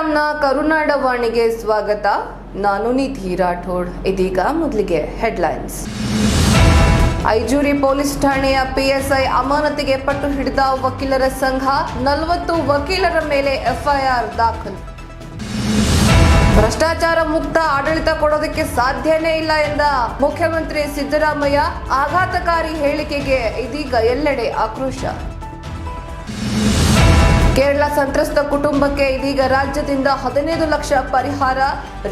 ನಮಸ್ಕಾರಂನ ಕರುನಾಡವಾಣಿಗೆ ಸ್ವಾಗತ. ನಾನು ನಿಧಿ ರಾಠೋಡ್. ಇದೀಗ ಮೊದಲಿಗೆ ಹೆಡ್ಲೈನ್ಸ್. ಐಜೂರಿ ಪೊಲೀಸ್ ಠಾಣೆಯ ಪಿಎಸ್ಐ ಅಮಾನತಿಗೆ ಪಟ್ಟು ಹಿಡಿದ ವಕೀಲರ ಸಂಘ ನಲವತ್ತು ವಕೀಲರ ಮೇಲೆ ಎಫ್ಐಆರ್ ದಾಖಲು. ಭ್ರಷ್ಟಾಚಾರ ಮುಕ್ತ ಆಡಳಿತ ಕೊಡೋದಕ್ಕೆ ಸಾಧ್ಯನೇ ಇಲ್ಲ ಎಂದ ಮುಖ್ಯಮಂತ್ರಿ ಸಿದ್ದರಾಮಯ್ಯ ಆಘಾತಕಾರಿ ಹೇಳಿಕೆಗೆ ಇದೀಗ ಎಲ್ಲೆಡೆ ಆಕ್ರೋಶ. ಕೇರಳ ಸಂತ್ರಸ್ತ ಕುಟುಂಬಕ್ಕೆ ಇದೀಗ ರಾಜ್ಯದಿಂದ ಹದಿನೈದು ಲಕ್ಷ ಪರಿಹಾರ.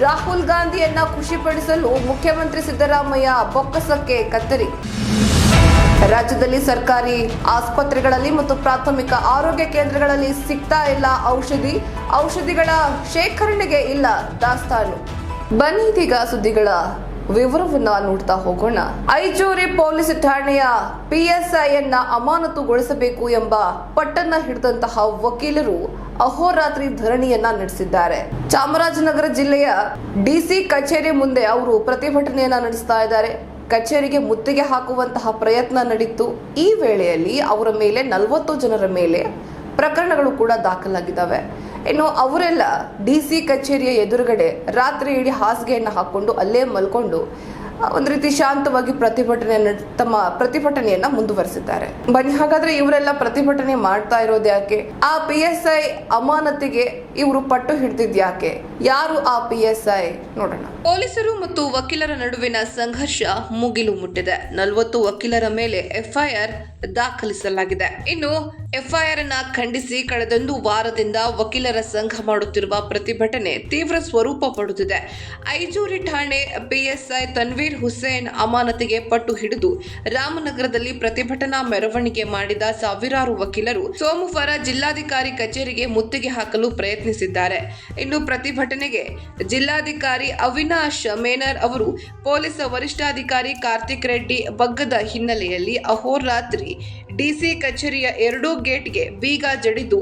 ರಾಹುಲ್ ಗಾಂಧಿಯನ್ನ ಖುಷಿಪಡಿಸಲು ಮುಖ್ಯಮಂತ್ರಿ ಸಿದ್ದರಾಮಯ್ಯ ಬೊಕ್ಕಸಕ್ಕೆ ಕತ್ತರಿ. ರಾಜ್ಯದಲ್ಲಿ ಸರ್ಕಾರಿ ಆಸ್ಪತ್ರೆಗಳಲ್ಲಿ ಮತ್ತು ಪ್ರಾಥಮಿಕ ಆರೋಗ್ಯ ಕೇಂದ್ರಗಳಲ್ಲಿ ಸಿಗ್ತಾ ಇಲ್ಲ ಔಷಧಿ. ಔಷಧಿಗಳ ಶೇಖರಣೆಗೆ ಇಲ್ಲ ದಾಸ್ತಾನು. ಬನ್ನಿ ಇದೀಗ ಸುದ್ದಿಗಳ ವಿವರವನ್ನ ನೋಡ್ತಾ ಹೋಗೋಣ. ಐಜೂರಿ ಪೊಲೀಸ್ ಠಾಣೆಯ ಪಿಎಸ್ಐ ಅನ್ನ ಅಮಾನತುಗೊಳಿಸಬೇಕು ಎಂಬ ಪಟ್ಟನ್ನ ಹಿಡಿದಂತಹ ವಕೀಲರು ಅಹೋರಾತ್ರಿ ಧರಣಿಯನ್ನ ನಡೆಸಿದ್ದಾರೆ. ಚಾಮರಾಜನಗರ ಜಿಲ್ಲೆಯ ಡಿಸಿ ಕಚೇರಿ ಮುಂದೆ ಅವರು ಪ್ರತಿಭಟನೆಯನ್ನ ನಡೆಸ್ತಾ ಇದ್ದಾರೆ. ಕಚೇರಿಗೆ ಮುತ್ತಿಗೆ ಹಾಕುವಂತಹ ಪ್ರಯತ್ನ ನಡೀತು. ಈ ವೇಳೆಯಲ್ಲಿ ಅವರ ಮೇಲೆ ನಲವತ್ತು ಜನರ ಮೇಲೆ ಪ್ರಕರಣಗಳು ಕೂಡ ದಾಖಲಾಗಿದ್ದಾವೆ. ಇನ್ನು ಅವರೆಲ್ಲ ಡಿ ಸಿ ಕಚೇರಿಯ ಎದುರುಗಡೆ ರಾತ್ರಿ ಇಡೀ ಹಾಸಿಗೆಯನ್ನು ಹಾಕೊಂಡು ಅಲ್ಲೇ ಮಲ್ಕೊಂಡು ಒಂದು ರೀತಿ ಶಾಂತವಾಗಿ ಪ್ರತಿಭಟನೆ ನಡ್- ತಮ್ಮ ಪ್ರತಿಭಟನೆಯನ್ನ ಮುಂದುವರಿಸಿದ್ದಾರೆ. ಬನ್ನಿ, ಹಾಗಾದ್ರೆ ಇವರೆಲ್ಲ ಪ್ರತಿಭಟನೆ ಮಾಡ್ತಾ ಇರೋದು ಯಾಕೆ? ಆ ಪಿ ಎಸ್ ಐ ಅಮಾನತಿಗೆ ಇವರು ಪಟ್ಟು ಹಿಡಿದಿದ್ಯಾಕೆ ಯಾರು ಆ ಪಿ ಎಸ್ ಐ? ನೋಡೋಣ. ಪೊಲೀಸರು ಮತ್ತು ವಕೀಲರ ನಡುವಿನ ಸಂಘರ್ಷ ಮುಗಿಲು ಮುಟ್ಟಿದೆ. ನಲವತ್ತು ವಕೀಲರ ಮೇಲೆ ಎಫ್ಐಆರ್ ದಾಖಲಿಸಲಾಗಿದೆ. ಇನ್ನು ಎಫ್ಐಆರ್ ಅನ್ನ ಖಂಡಿಸಿ ಕಳೆದೊಂದು ವಾರದಿಂದ ವಕೀಲರ ಸಂಘ ಮಾಡುತ್ತಿರುವ ಪ್ರತಿಭಟನೆ ತೀವ್ರ ಸ್ವರೂಪ ಪಡುತ್ತಿದೆ ಐಜೂರಿ ಠಾಣೆ ಪಿಎಸ್ಐ ತನ್ವೀರ್ ಹುಸೇನ್ ಅಮಾನತಿಗೆ ಪಟ್ಟು ಹಿಡಿದು ರಾಮನಗರದಲ್ಲಿ ಪ್ರತಿಭಟನಾ ಮೆರವಣಿಗೆ ಮಾಡಿದ ಸಾವಿರಾರು ವಕೀಲರು ಸೋಮವಾರ ಜಿಲ್ಲಾಧಿಕಾರಿ ಕಚೇರಿಗೆ ಮುತ್ತಿಗೆ ಹಾಕಲು ಪ್ರಯತ್ನಿಸಿದ್ದಾರೆ. ಇನ್ನು ಪ್ರತಿಭಟನೆಗೆ ಜಿಲ್ಲಾಧಿಕಾರಿ ಅವಿನಾಶ್ ಮೇನರ್ ಅವರು, ಪೊಲೀಸ್ ವರಿಷ್ಠಾಧಿಕಾರಿ ಕಾರ್ತಿಕ್ ರೆಡ್ಡಿ, ಬಗ್ಗದ ಹಿನ್ನೆಲೆಯಲ್ಲಿ ಅಹೋರಾತ್ರಿ ಡಿಸಿ ಕಚೇರಿಯ ಎರಡೂ ಗೇಟ್ಗೆ ಬೀಗ ಜಡಿದು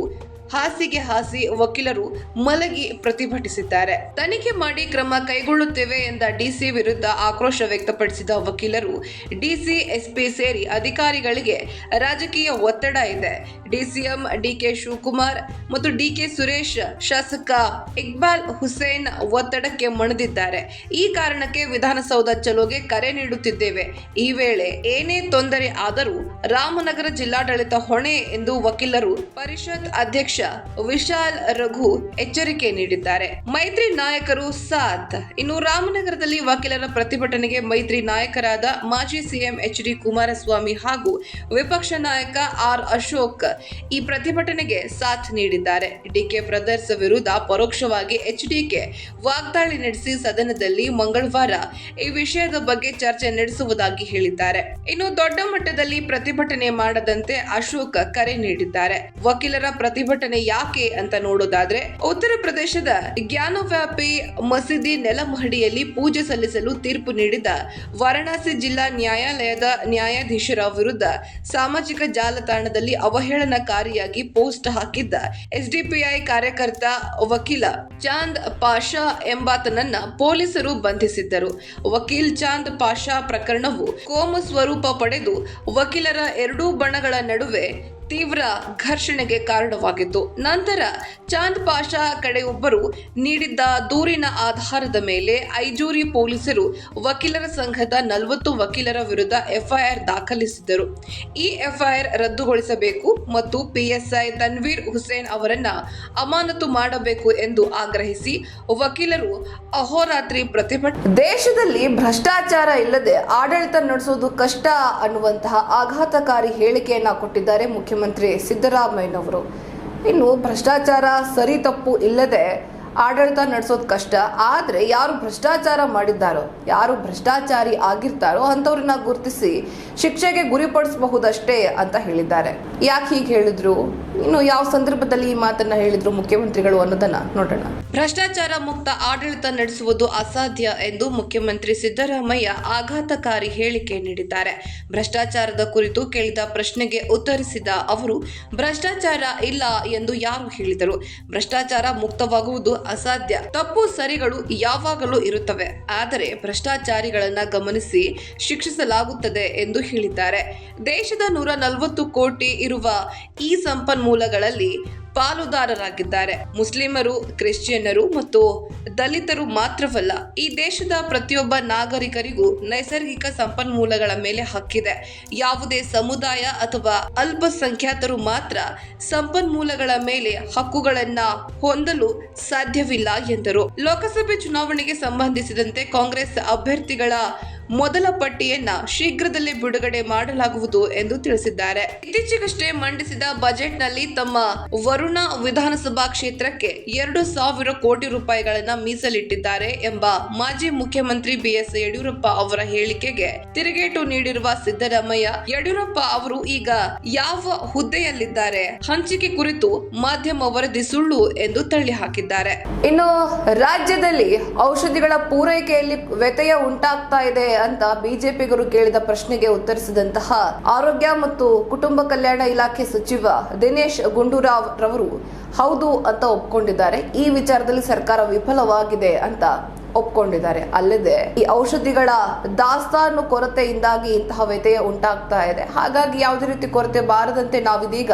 ಹಾಸಿಗೆ ಹಾಸಿ ವಕೀಲರು ಮಲಗಿ ಪ್ರತಿಭಟಿಸಿದ್ದಾರೆ. ತನಿಖೆ ಮಾಡಿ ಕ್ರಮ ಕೈಗೊಳ್ಳುತ್ತೇವೆ ಎಂದ ಡಿಸಿ ವಿರುದ್ಧ ಆಕ್ರೋಶ ವ್ಯಕ್ತಪಡಿಸಿದ ವಕೀಲರು, ಡಿಸಿ, ಎಸ್ಪಿ ಸೇರಿ ಅಧಿಕಾರಿಗಳಿಗೆ ರಾಜಕೀಯ ಒತ್ತಡ ಇದೆ. ಡಿಸಿಎಂ ಡಿಕೆ ಶಿವಕುಮಾರ್ ಮತ್ತು ಡಿಕೆ ಸುರೇಶ್ ಶಾಸಕ ಇಕ್ಬಾಲ್ ಹುಸೇನ್ ಒತ್ತಡಕ್ಕೆ ಮಣಿದಿದ್ದಾರೆ. ಈ ಕಾರಣಕ್ಕೆ ವಿಧಾನಸೌಧ ಚಲೋಗೆ ಕರೆ ನೀಡುತ್ತಿದ್ದೇವೆ. ಈ ವೇಳೆ ಏನೇ ತೊಂದರೆ ಆದರೂ ರಾಮನಗರ ಜಿಲ್ಲಾಡಳಿತ ಹೊಣೆ ಎಂದು ವಕೀಲರು ಪರಿಷತ್ ಅಧ್ಯಕ್ಷ ವಿಶಾಲ್ ರಘು ಎಚ್ಚರಿಕೆ ನೀಡಿದ್ದಾರೆ. ಮೈತ್ರಿ ನಾಯಕರು ಸಾಥ್. ಇನ್ನು ರಾಮನಗರದಲ್ಲಿ ವಕೀಲರ ಪ್ರತಿಭಟನೆಗೆ ಮೈತ್ರಿ ನಾಯಕರಾದ ಮಾಜಿ ಸಿಎಂ ಎಚ್ ಡಿ ಕುಮಾರಸ್ವಾಮಿ ಹಾಗೂ ವಿಪಕ್ಷ ನಾಯಕ ಆರ್ ಅಶೋಕ್ ಈ ಪ್ರತಿಭಟನೆಗೆ ಸಾಥ್ ನೀಡಿದ್ದಾರೆ. ಡಿಕೆ ಬ್ರದರ್ಸ್ ವಿರುದ್ಧ ಪರೋಕ್ಷವಾಗಿ ಎಚ್ಡಿಕೆ ವಾಗ್ದಾಳಿ ನಡೆಸಿ ಸದನದಲ್ಲಿ ಮಂಗಳವಾರ ಈ ವಿಷಯದ ಬಗ್ಗೆ ಚರ್ಚೆ ನಡೆಸುವುದಾಗಿ ಹೇಳಿದ್ದಾರೆ. ಇನ್ನು ದೊಡ್ಡ ಮಟ್ಟದಲ್ಲಿ ಪ್ರತಿಭಟನೆ ಮಾಡದಂತೆ ಅಶೋಕ್ ಕರೆ ನೀಡಿದ್ದಾರೆ. ವಕೀಲರ ಪ್ರತಿಭಟನೆ ಯಾಕೆ ಅಂತ ನೋಡೋದಾದ್ರೆ, ಉತ್ತರ ಪ್ರದೇಶದ ಜ್ಞಾನವ್ಯಾಪಿ ಮಸೀದಿ ನೆಲಮಹಡಿಯಲ್ಲಿ ಪೂಜೆ ಸಲ್ಲಿಸಲು ತೀರ್ಪು ನೀಡಿದ ವಾರಣಾಸಿ ಜಿಲ್ಲಾ ನ್ಯಾಯಾಲಯದ ನ್ಯಾಯಾಧೀಶರ ವಿರುದ್ಧ ಸಾಮಾಜಿಕ ಜಾಲತಾಣದಲ್ಲಿ ಅವಹೇಳನಕಾರಿಯಾಗಿ ಪೋಸ್ಟ್ ಹಾಕಿದ್ದ ಎಸ್ಡಿಪಿಐ ಕಾರ್ಯಕರ್ತ ವಕೀಲ ಚಾಂದ್ ಪಾಷಾ ಎಂಬಾತನನ್ನ ಪೊಲೀಸರು ಬಂಧಿಸಿದ್ದರು. ವಕೀಲ್ ಚಾಂದ್ ಪಾಷಾ ಪ್ರಕರಣವು ಕೋಮು ಸ್ವರೂಪ ಪಡೆದು ವಕೀಲರ ಎರಡೂ ಬಣಗಳ ನಡುವೆ ತೀವ್ರ ಘರ್ಷಣೆಗೆ ಕಾರಣವಾಗಿತ್ತು ನಂತರ ಚಾಂದ್ ಪಾಷಾ ಕಡೆಯೊಬ್ಬರು ನೀಡಿದ್ದ ದೂರಿನ ಆಧಾರದ ಮೇಲೆ ಐಜೂರಿ ಪೊಲೀಸರು ವಕೀಲರ ಸಂಘದ ನಲವತ್ತು ವಕೀಲರ ವಿರುದ್ಧ ಎಫ್ಐಆರ್ ದಾಖಲಿಸಿದ್ದರು. ಈ ಎಫ್ಐಆರ್ ರದ್ದುಗೊಳಿಸಬೇಕು ಮತ್ತು ಪಿಎಸ್ಐ ತನ್ವೀರ್ ಹುಸೇನ್ ಅವರನ್ನ ಅಮಾನತು ಮಾಡಬೇಕು ಎಂದು ಆಗ್ರಹಿಸಿ ವಕೀಲರು ಅಹೋರಾತ್ರಿ ಪ್ರತಿಭಟನೆ ದೇಶದಲ್ಲಿ ಭ್ರಷ್ಟಾಚಾರ ಇಲ್ಲದೆ ಆಡಳಿತ ನಡೆಸೋದು ಕಷ್ಟ ಅನ್ನುವಂತಹ ಆಘಾತಕಾರಿ ಹೇಳಿಕೆಯನ್ನ ಕೊಟ್ಟಿದ್ದಾರೆ ಮುಖ್ಯಮಂತ್ರಿ ಸಿದ್ದರಾಮಯ್ಯನವರು. ಇನ್ನು ಭ್ರಷ್ಟಾಚಾರ ಸರಿ ತಪ್ಪು ಇಲ್ಲದೆ ಆಡಳಿತ ನಡೆಸೋದು ಕಷ್ಟ. ಆದರೆ ಯಾರು ಭ್ರಷ್ಟಾಚಾರ ಮಾಡಿದ್ದಾರೋ, ಯಾರು ಭ್ರಷ್ಟಾಚಾರಿ ಆಗಿರ್ತಾರೋ ಅಂಥವ್ರನ್ನ ಗುರುತಿಸಿ ಶಿಕ್ಷೆಗೆ ಗುರಿಪಡಿಸಬಹುದಷ್ಟೇ ಅಂತ ಹೇಳಿದ್ದಾರೆ. ಯಾಕೆ ಹೀಗೆ ಹೇಳಿದ್ರು? ಇನ್ನು ಯಾವ ಸಂದರ್ಭದಲ್ಲಿ ಈ ಮಾತನ್ನ ಹೇಳಿದ್ರು ಮುಖ್ಯಮಂತ್ರಿಗಳು ಅನ್ನೋದನ್ನ ನೋಡೋಣ. ಭ್ರಷ್ಟಾಚಾರ ಮುಕ್ತ ಆಡಳಿತ ನಡೆಸುವುದು ಅಸಾಧ್ಯ ಎಂದು ಮುಖ್ಯಮಂತ್ರಿ ಸಿದ್ದರಾಮಯ್ಯ ಆಘಾತಕಾರಿ ಹೇಳಿಕೆ ನೀಡಿದ್ದಾರೆ. ಭ್ರಷ್ಟಾಚಾರದ ಕುರಿತು ಕೇಳಿದ ಪ್ರಶ್ನೆಗೆ ಉತ್ತರಿಸಿದ ಅವರು, ಭ್ರಷ್ಟಾಚಾರ ಇಲ್ಲ ಎಂದು ಯಾರು ಹೇಳಿದರು? ಭ್ರಷ್ಟಾಚಾರ ಮುಕ್ತವಾಗುವುದು ಅಸಾಧ್ಯ. ತಪ್ಪು ಸರಿಗಳು ಯಾವಾಗಲೂ ಇರುತ್ತವೆ. ಆದರೆ ಭ್ರಷ್ಟಾಚಾರಿಗಳನ್ನ ಗಮನಿಸಿ ಶಿಕ್ಷಿಸಲಾಗುತ್ತದೆ ಎಂದು ಹೇಳಿದ್ದಾರೆ. ದೇಶದ ನೂರ ನಲವತ್ತು ಕೋಟಿ ಇರುವ ಈ ಸಂಪನ್ಮೂಲಗಳಲ್ಲಿ ಪಾಲುದಾರರಾಗಿದ್ದಾರೆ. ಮುಸ್ಲಿಮರು, ಕ್ರಿಶ್ಚಿಯನ್ನರು ಮತ್ತು ದಲಿತರು ಮಾತ್ರವಲ್ಲ, ಈ ದೇಶದ ಪ್ರತಿಯೊಬ್ಬ ನಾಗರಿಕರಿಗೂ ನೈಸರ್ಗಿಕ ಸಂಪನ್ಮೂಲಗಳ ಮೇಲೆ ಹಕ್ಕಿದೆ. ಯಾವುದೇ ಸಮುದಾಯ ಅಥವಾ ಅಲ್ಪಸಂಖ್ಯಾತರು ಮಾತ್ರ ಸಂಪನ್ಮೂಲಗಳ ಮೇಲೆ ಹಕ್ಕುಗಳನ್ನ ಹೊಂದಲು ಸಾಧ್ಯವಿಲ್ಲ ಎಂದರು. ಲೋಕಸಭೆ ಚುನಾವಣೆಗೆ ಸಂಬಂಧಿಸಿದಂತೆ ಕಾಂಗ್ರೆಸ್ ಅಭ್ಯರ್ಥಿಗಳ ಮೊದಲ ಪಟ್ಟಿಯನ್ನ ಶೀಘ್ರದಲ್ಲೇ ಬಿಡುಗಡೆ ಮಾಡಲಾಗುವುದು ಎಂದು ತಿಳಿಸಿದ್ದಾರೆ. ಇತ್ತೀಚೆಗಷ್ಟೇ ಮಂಡಿಸಿದ ಬಜೆಟ್ನಲ್ಲಿ ತಮ್ಮ ವರುಣ ವಿಧಾನಸಭಾ ಕ್ಷೇತ್ರಕ್ಕೆ ಎರಡು ಸಾವಿರ ಕೋಟಿ ರೂಪಾಯಿಗಳನ್ನ ಮೀಸಲಿಟ್ಟಿದ್ದಾರೆ ಎಂಬ ಮಾಜಿ ಮುಖ್ಯಮಂತ್ರಿ ಬಿಎಸ್ ಯಡಿಯೂರಪ್ಪ ಅವರ ಹೇಳಿಕೆಗೆ ತಿರುಗೇಟು ನೀಡಿರುವ ಸಿದ್ದರಾಮಯ್ಯ, ಯಡಿಯೂರಪ್ಪ ಅವರು ಈಗ ಯಾವ ಹುದ್ದೆಯಲ್ಲಿದ್ದಾರೆ, ಹಂಚಿಕೆ ಕುರಿತು ಮಾಧ್ಯಮ ವರದಿ ಸುಳ್ಳು ಎಂದು ತಳ್ಳಿ ಹಾಕಿದ್ದಾರೆ ಇನ್ನು ರಾಜ್ಯದಲ್ಲಿ ಔಷಧಿಗಳ ಪೂರೈಕೆಯಲ್ಲಿ ವ್ಯತ್ಯಯ ಉಂಟಾಗ್ತಾ ಇದೆ ಅಂತ ಬಿಜೆಪಿಗರು ಕೇಳಿದ ಪ್ರಶ್ನೆಗೆ ಉತ್ತರಿಸಿದಂತಹ ಆರೋಗ್ಯ ಮತ್ತು ಕುಟುಂಬ ಕಲ್ಯಾಣ ಇಲಾಖೆ ಸಚಿವ ದಿನೇಶ್ ಗುಂಡೂರಾವ್ ರವರು ಹೌದು ಅಂತ ಒಪ್ಕೊಂಡಿದ್ದಾರೆ. ಈ ವಿಚಾರದಲ್ಲಿ ಸರ್ಕಾರ ವಿಫಲವಾಗಿದೆ ಅಂತ ಒಪ್ಕೊಂಡಿದ್ದಾರೆ. ಅಲ್ಲದೆ ಈ ಔಷಧಿಗಳ ದಾಸ್ತಾನು ಕೊರತೆಯಿಂದಾಗಿ ಇಂತಹ ವ್ಯತ್ಯಯ ಉಂಟಾಗ್ತಾ ಇದೆ. ಹಾಗಾಗಿ ಯಾವುದೇ ರೀತಿ ಕೊರತೆ ಬಾರದಂತೆ ನಾವಿದೀಗ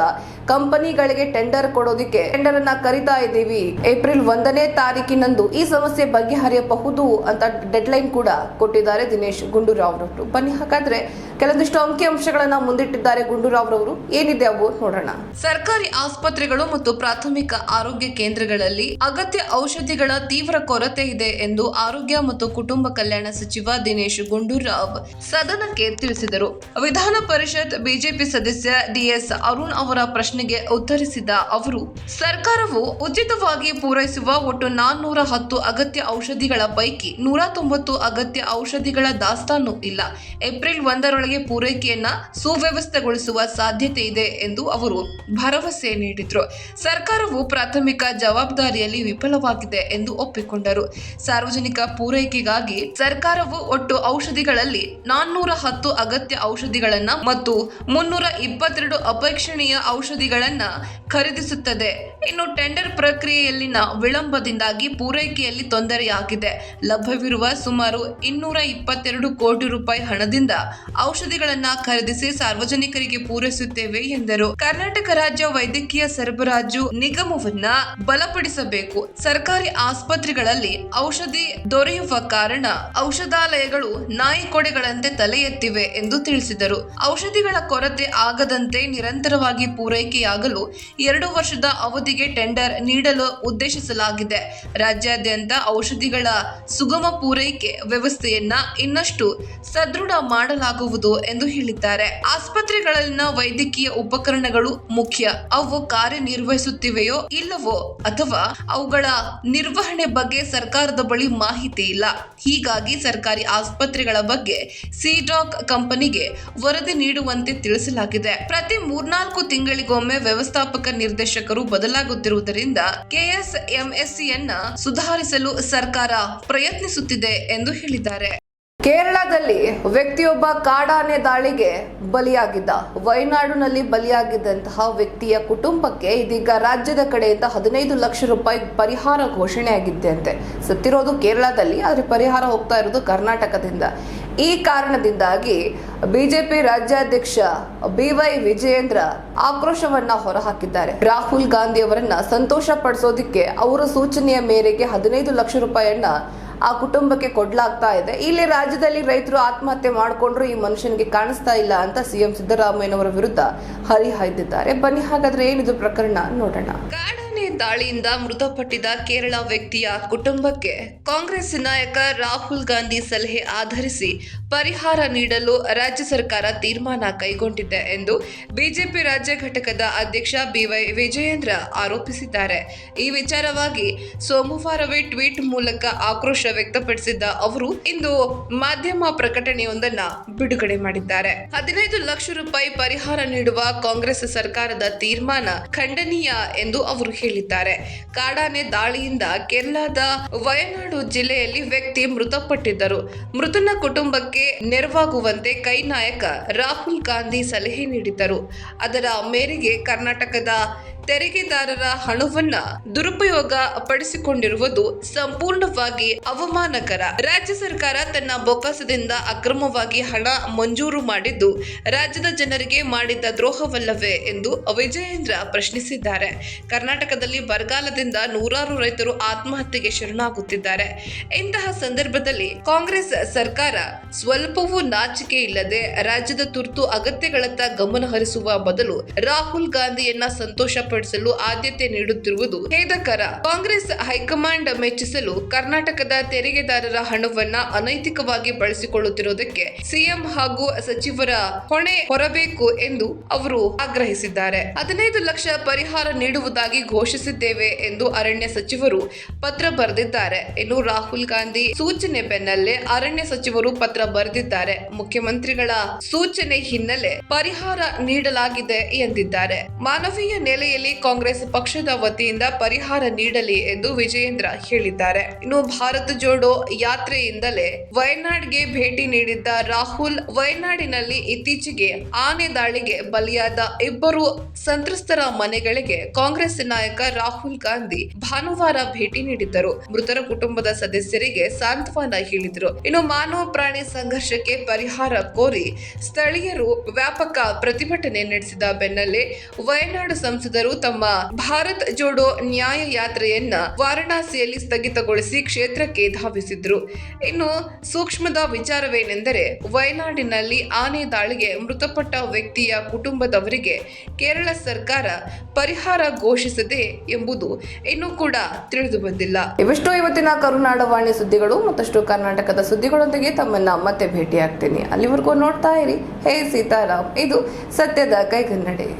ಕಂಪನಿಗಳಿಗೆ ಟೆಂಡರ್ ಕೊಡೋದಿಕ್ಕೆ ಟೆಂಡರ್ ಅನ್ನ ಕರಿತಾ ಇದ್ದೀವಿ. ಏಪ್ರಿಲ್ ಒಂದನೇ ತಾರೀಕಿನಂದು ಈ ಸಮಸ್ಯೆ ಬಗೆಹರಿಯಬಹುದು ಅಂತ ಡೆಡ್ಲೈನ್ ಕೂಡ ಕೊಟ್ಟಿದ್ದಾರೆ ದಿನೇಶ್ ಗುಂಡೂರಾವ್ ಅವರು. ಬನ್ನಿ, ಹಾಗಾದ್ರೆ ಕೆಲವೊಂದಿಷ್ಟು ಅಂಕಿ ಅಂಶಗಳನ್ನ ಮುಂದಿಟ್ಟಿದ್ದಾರೆ ಗುಂಡೂರಾವ್ ರವರು ಏನಿದೆ ಅವು ನೋಡೋಣ. ಸರ್ಕಾರಿ ಆಸ್ಪತ್ರೆಗಳು ಮತ್ತು ಪ್ರಾಥಮಿಕ ಆರೋಗ್ಯ ಕೇಂದ್ರಗಳಲ್ಲಿ ಅಗತ್ಯ ಔಷಧಿಗಳ ತೀವ್ರ ಕೊರತೆ ಇದೆ ಎಂದು ಆರೋಗ್ಯ ಮತ್ತು ಕುಟುಂಬ ಕಲ್ಯಾಣ ಸಚಿವ ದಿನೇಶ್ ಗುಂಡೂರಾವ್ ಸದನಕ್ಕೆ ತಿಳಿಸಿದರು. ವಿಧಾನ ಪರಿಷತ್ ಬಿಜೆಪಿ ಸದಸ್ಯ ಡಿಎಸ್ ಅರುಣ್ ಅವರ ಪ್ರಶ್ನೆಗೆ ಉತ್ತರಿಸಿದ ಅವರು, ಸರ್ಕಾರವು ಉಚಿತವಾಗಿ ಪೂರೈಸುವ ಒಟ್ಟು ನಾನ್ನೂರ ಹತ್ತು ಅಗತ್ಯ ಔಷಧಿಗಳ ಪೈಕಿ ನೂರ ತೊಂಬತ್ತು ಅಗತ್ಯ ಔಷಧಿಗಳ ದಾಸ್ತಾನು ಇಲ್ಲ. ಏಪ್ರಿಲ್ ಒಂದರೊಳಗೆ ಪೂರೈಕೆಯನ್ನ ಸುವ್ಯವಸ್ಥೆಗೊಳಿಸುವ ಸಾಧ್ಯತೆ ಇದೆ ಎಂದು ಅವರು ಭರವಸೆ ನೀಡಿದ್ರು. ಸರ್ಕಾರವು ಪ್ರಾಥಮಿಕ ಜವಾಬ್ದಾರಿಯಲ್ಲಿ ವಿಫಲವಾಗಿದೆ ಎಂದು ಒಪ್ಪಿಕೊಂಡರು. ಸಾರ್ವಜನಿಕ ಪೂರೈಕೆಗಾಗಿ ಸರ್ಕಾರವು ಒಟ್ಟು ಔಷಧಿಗಳಲ್ಲಿ ನಾನ್ನೂರ ಹತ್ತು ಅಗತ್ಯ ಔಷಧಿಗಳನ್ನ ಮತ್ತು ಮುನ್ನೂರ ಇಪ್ಪತ್ತೆರಡು ಅಪೇಕ್ಷಣೀಯ ಔಷಧಿಗಳನ್ನ ಖರೀದಿಸುತ್ತದೆ. ಇನ್ನು ಟೆಂಡರ್ ಪ್ರಕ್ರಿಯೆಯಲ್ಲಿನ ವಿಳಂಬದಿಂದಾಗಿ ಪೂರೈಕೆಯಲ್ಲಿ ತೊಂದರೆಯಾಗಿದೆ. ಲಭ್ಯವಿರುವ ಸುಮಾರು ಇನ್ನೂರ ಇಪ್ಪತ್ತೆರಡು ಕೋಟಿ ರೂಪಾಯಿ ಹಣದಿಂದ ಔಷಧಿಗಳನ್ನ ಖರೀದಿಸಿ ಸಾರ್ವಜನಿಕರಿಗೆ ಪೂರೈಸುತ್ತೇವೆ ಎಂದರು. ಕರ್ನಾಟಕ ರಾಜ್ಯ ವೈದ್ಯಕೀಯ ಸರಬರಾಜು ನಿಗಮವನ್ನ ಬಲಪಡಿಸಬೇಕು. ಸರ್ಕಾರಿ ಆಸ್ಪತ್ರೆಗಳಲ್ಲಿ ಔಷಧಿ ದೊರೆಯುವ ಕಾರಣ ಔಷಧಾಲಯಗಳು ನಾಯಿ ಕೊಡೆಗಳಂತೆ ತಲೆ ಎತ್ತಿವೆ ಎಂದು ತಿಳಿಸಿದರು. ಔಷಧಿಗಳ ಕೊರತೆ ಆಗದಂತೆ ನಿರಂತರವಾಗಿ ಪೂರೈಕೆಯಾಗಲು ಎರಡು ವರ್ಷದ ಅವಧಿಗೆ ಟೆಂಡರ್ ನೀಡಲು ಉದ್ದೇಶಿಸಲಾಗಿದೆ. ರಾಜ್ಯಾದ್ಯಂತ ಔಷಧಿಗಳ ಸುಗಮ ಪೂರೈಕೆ ವ್ಯವಸ್ಥೆಯನ್ನ ಇನ್ನಷ್ಟು ಸದೃಢ ಮಾಡಲಾಗುವುದು ಎಂದು ಹೇಳಿದ್ದಾರೆ. ಆಸ್ಪತ್ರೆಗಳಲ್ಲಿನ ವೈದ್ಯಕೀಯ ಉಪಕರಣಗಳು ಮುಖ್ಯ. ಅವು ಕಾರ್ಯನಿರ್ವಹಿಸುತ್ತಿವೆಯೋ ಇಲ್ಲವೋ ಅಥವಾ ಅವುಗಳ ನಿರ್ವಹಣೆ ಬಗ್ಗೆ ಸರ್ಕಾರದ ಬಳಿ ಮಾಹಿತಿ ಇಲ್ಲ. ಹೀಗಾಗಿ ಸರ್ಕಾರಿ ಆಸ್ಪತ್ರೆಗಳ ಬಗ್ಗೆ ಸಿಡಾಕ್ ಕಂಪನಿಗೆ ವರದಿ ನೀಡುವಂತೆ ತಿಳಿಸಲಾಗಿದೆ. ಪ್ರತಿ ಮೂರ್ನಾಲ್ಕು ತಿಂಗಳಿಗೊಮ್ಮೆ ವ್ಯವಸ್ಥಾಪಕ ನಿರ್ದೇಶಕರು ಬದಲಾಗುತ್ತಿರುವುದರಿಂದ ಕೆಎಸ್ಎಂಎಸ್ಸಿಯನ್ನ ಸುಧಾರಿಸಲು ಸರ್ಕಾರ ಪ್ರಯತ್ನಿಸುತ್ತಿದೆ ಎಂದು ಹೇಳಿದ್ದಾರೆ. ಕೇರಳದಲ್ಲಿ ವ್ಯಕ್ತಿಯೊಬ್ಬ ಕಾಡಾನೆ ದಾಳಿಗೆ ಬಲಿಯಾಗಿದ್ದ. ವಯನಾಡಿನಲ್ಲಿ ಬಲಿಯಾಗಿದ್ದಂತಹ ವ್ಯಕ್ತಿಯ ಕುಟುಂಬಕ್ಕೆ ಇದೀಗ ರಾಜ್ಯದ ಕಡೆಯಿಂದ ಹದಿನೈದು ಲಕ್ಷ ರೂಪಾಯಿ ಪರಿಹಾರ ಘೋಷಣೆಯಾಗಿದ್ದಂತೆ. ಸತ್ತಿರೋದು ಕೇರಳದಲ್ಲಿ, ಆದರೆ ಪರಿಹಾರ ಹೋಗ್ತಾ ಇರೋದು ಕರ್ನಾಟಕದಿಂದ. ಈ ಕಾರಣದಿಂದಾಗಿ ಬಿಜೆಪಿ ರಾಜ್ಯಾಧ್ಯಕ್ಷ ಬಿವೈ ವಿಜಯೇಂದ್ರ ಆಕ್ರೋಶವನ್ನ ಹೊರಹಾಕಿದ್ದಾರೆ. ರಾಹುಲ್ ಗಾಂಧಿ ಅವರನ್ನ ಸಂತೋಷ ಪಡಿಸೋದಿಕ್ಕೆ ಅವರ ಸೂಚನೆಯ ಮೇರೆಗೆ ಹದಿನೈದು ಲಕ್ಷ ರೂಪಾಯಿಯನ್ನ ಆ ಕುಟುಂಬಕ್ಕೆ ಕೊಡ್ಲಾಗ್ತಾ ಇದೆ. ಇಲ್ಲಿ ರಾಜ್ಯದಲ್ಲಿ ರೈತರು ಆತ್ಮಹತ್ಯೆ ಮಾಡಿಕೊಂಡ್ರು ಈ ಮನುಷ್ಯನಿಗೆ ಕಾಣಿಸ್ತಾ ಇಲ್ಲ ಅಂತ ಸಿಎಂ ಸಿದ್ದರಾಮಯ್ಯನವರ ವಿರುದ್ಧ ಹರಿಹಾಯ್ದಿದ್ದಾರೆ. ಬನ್ನಿ ಹಾಗಾದ್ರೆ ಏನಿದು ಪ್ರಕರಣ ನೋಡೋಣ. ದಾಳಿಯಿಂದ ಮೃತಪಟ್ಟಿದ್ದ ಕೇರಳ ವ್ಯಕ್ತಿಯ ಕುಟುಂಬಕ್ಕೆ ಕಾಂಗ್ರೆಸ್ ನಾಯಕ ರಾಹುಲ್ ಗಾಂಧಿ ಸಲಹೆ ಆಧರಿಸಿ ಪರಿಹಾರ ನೀಡಲು ರಾಜ್ಯ ಸರ್ಕಾರ ತೀರ್ಮಾನ ಕೈಗೊಂಡಿದೆ ಎಂದು ಬಿಜೆಪಿ ರಾಜ್ಯ ಘಟಕದ ಅಧ್ಯಕ್ಷ ಬಿವೈ ವಿಜಯೇಂದ್ರ ಆರೋಪಿಸಿದ್ದಾರೆ. ಈ ವಿಚಾರವಾಗಿ ಸೋಮವಾರವೇ ಟ್ವೀಟ್ ಮೂಲಕ ಆಕ್ರೋಶ ವ್ಯಕ್ತಪಡಿಸಿದ್ದ ಅವರು, ಇಂದು ಮಾಧ್ಯಮ ಪ್ರಕಟಣೆಯೊಂದನ್ನ ಬಿಡುಗಡೆ ಮಾಡಿದ್ದಾರೆ. ಹದಿನೈದು ಲಕ್ಷ ರೂಪಾಯಿ ಪರಿಹಾರ ನೀಡುವ ಕಾಂಗ್ರೆಸ್ ಸರ್ಕಾರದ ತೀರ್ಮಾನ ಖಂಡನೀಯ ಎಂದು ಅವರು ಹೇಳಿದ್ದಾರೆ. ಕಾಡಾನೆ ದಾಳಿಯಿಂದ ಕೇರಳದ ವಯನಾಡು ಜಿಲ್ಲೆಯಲ್ಲಿ ವ್ಯಕ್ತಿ ಮೃತಪಟ್ಟಿದ್ದರು. ಮೃತನ ಕುಟುಂಬಕ್ಕೆ ನೆರವಾಗುವಂತೆ ಕೈ ನಾಯಕ ರಾಹುಲ್ ಗಾಂಧಿ ಸಲಹೆ ನೀಡಿದ್ದರು. ಅದರ ಮೇರೆಗೆ ಕರ್ನಾಟಕದ ತೆರಿಗೆದಾರರ ಹಣವನ್ನ ದುರುಪಯೋಗ ಪಡಿಸಿಕೊಂಡಿರುವುದು ಸಂಪೂರ್ಣವಾಗಿ ಅವಮಾನಕರ. ರಾಜ್ಯ ಸರ್ಕಾರ ತನ್ನ ಬೊಕ್ಕಸದಿಂದ ಅಕ್ರಮವಾಗಿ ಹಣ ಮಂಜೂರು ಮಾಡಿದ್ದು ರಾಜ್ಯದ ಜನರಿಗೆ ಮಾಡಿದ್ದ ದ್ರೋಹವಲ್ಲವೇ ಎಂದು ವಿಜಯೇಂದ್ರ ಪ್ರಶ್ನಿಸಿದ್ದಾರೆ. ಕರ್ನಾಟಕದಲ್ಲಿ ಬರಗಾಲದಿಂದ ನೂರಾರು ರೈತರು ಆತ್ಮಹತ್ಯೆಗೆ ಶರಣಾಗುತ್ತಿದ್ದಾರೆ. ಇಂತಹ ಸಂದರ್ಭದಲ್ಲಿ ಕಾಂಗ್ರೆಸ್ ಸರ್ಕಾರ ಸ್ವಲ್ಪವೂ ನಾಚಿಕೆ ಇಲ್ಲದೆ ರಾಜ್ಯದ ತುರ್ತು ಅಗತ್ಯಗಳತ್ತ ಗಮನ ಹರಿಸುವ ಬದಲು ರಾಹುಲ್ ಗಾಂಧಿಯನ್ನ ಸಂತೋಷಪಡಿಸಲು ಆದ್ಯತೆ ನೀಡುತ್ತಿರುವುದು ಖೇದಕರ. ಕಾಂಗ್ರೆಸ್ ಹೈಕಮಾಂಡ್ ಮೆಚ್ಚಿಸಲು ಕರ್ನಾಟಕದ ತೆರಿಗೆದಾರರ ಹಣವನ್ನ ಅನೈತಿಕವಾಗಿ ಬಳಸಿಕೊಳ್ಳುತ್ತಿರುವುದಕ್ಕೆ ಸಿಎಂ ಹಾಗೂ ಸಚಿವರ ಹೊಣೆ ಹೊರಬೇಕು ಎಂದು ಅವರು ಆಗ್ರಹಿಸಿದ್ದಾರೆ. ಹದಿನೈದು ಲಕ್ಷ ಪರಿಹಾರ ನೀಡುವುದಾಗಿ ಘೋಷಿಸಿದ್ದೇವೆ ಎಂದು ಅರಣ್ಯ ಸಚಿವರು ಪತ್ರ ಬರೆದಿದ್ದಾರೆ. ಇನ್ನು ರಾಹುಲ್ ಗಾಂಧಿ ಸೂಚನೆ ಬೆನ್ನಲ್ಲೇ ಅರಣ್ಯ ಸಚಿವರು ಪತ್ರ ಬರೆದಿದ್ದಾರೆ. ಮುಖ್ಯಮಂತ್ರಿಗಳ ಸೂಚನೆ ಹಿನ್ನೆಲೆ ಪರಿಹಾರ ನೀಡಲಾಗಿದೆ ಎಂದಿದ್ದಾರೆ. ಮಾನವೀಯ ನೆಲೆಯಲ್ಲಿ ಕಾಂಗ್ರೆಸ್ ಪಕ್ಷದ ವತಿಯಿಂದ ಪರಿಹಾರ ನೀಡಲಿ ಎಂದು ವಿಜಯೇಂದ್ರ ಹೇಳಿದ್ದಾರೆ. ಇನ್ನು ಭಾರತ ಜೋಡೋ ಯಾತ್ರೆಯಿಂದಲೇ ವಯನಾಡ್ಗೆ ಭೇಟಿ ನೀಡಿದ್ದ ರಾಹುಲ್, ವಯನಾಡಿನಲ್ಲಿ ಇತ್ತೀಚೆಗೆ ಆನೆ ದಾಳಿಗೆ ಬಲಿಯಾದ ಇಬ್ಬರು ಸಂತ್ರಸ್ತರ ಮನೆಗಳಿಗೆ ಕಾಂಗ್ರೆಸ್ ನಾಯಕ ರಾಹುಲ್ ಗಾಂಧಿ ಭಾನುವಾರ ಭೇಟಿ ನೀಡಿದ್ದರು. ಮೃತರ ಕುಟುಂಬದ ಸದಸ್ಯರಿಗೆ ಸಾಂತ್ವನ ಹೇಳಿದರು. ಇನ್ನು ಮಾನವ ಪ್ರಾಣಿ ಸಂಘರ್ಷಕ್ಕೆ ಪರಿಹಾರ ಕೋರಿ ಸ್ಥಳೀಯರು ವ್ಯಾಪಕ ಪ್ರತಿಭಟನೆ ನಡೆಸಿದ ಬೆನ್ನಲ್ಲೇ ವಯನಾಡು ಸಂಸದರು ತಮ್ಮ ಭಾರತ್ ಜೋಡೋ ನ್ಯಾಯ ಯಾತ್ರೆಯನ್ನ ವಾರಣಾಸಿಯಲ್ಲಿ ಸ್ಥಗಿತಗೊಳಿಸಿ ಕ್ಷೇತ್ರಕ್ಕೆ ಧಾವಿಸಿದ್ರು. ಇನ್ನು ಸೂಕ್ಷ್ಮದ ವಿಚಾರವೇನೆಂದರೆ, ವಯನಾಡಿನಲ್ಲಿ ಆನೆ ದಾಳಿಗೆ ಮೃತಪಟ್ಟ ವ್ಯಕ್ತಿಯ ಕುಟುಂಬದವರಿಗೆ ಕೇರಳ ಸರ್ಕಾರ ಪರಿಹಾರ ಘೋಷಿಸದೆ ಎಂಬುದು ಇನ್ನೂ ಕೂಡ ತಿಳಿದು ಬಂದಿಲ್ಲ ಇವೆಷ್ಟೋ ಇವತ್ತಿನ ಕರುನಾಡ ವಾಣಿ ಸುದ್ದಿಗಳು, ಮತ್ತಷ್ಟು ಕರ್ನಾಟಕದ ಸುದ್ದಿಗಳೊಂದಿಗೆ ತಮ್ಮನ್ನ ಮತ್ತೆ ಭೇಟಿ ಆಗ್ತೀನಿ ಅಲ್ಲಿವರೆಗೂ ನೋಡ್ತಾ ಇರಿ. ಹೇ ಸೀತಾರಾಮ್, ಇದು ಸತ್ಯದ ಕೈಗನ್ನಡಿ.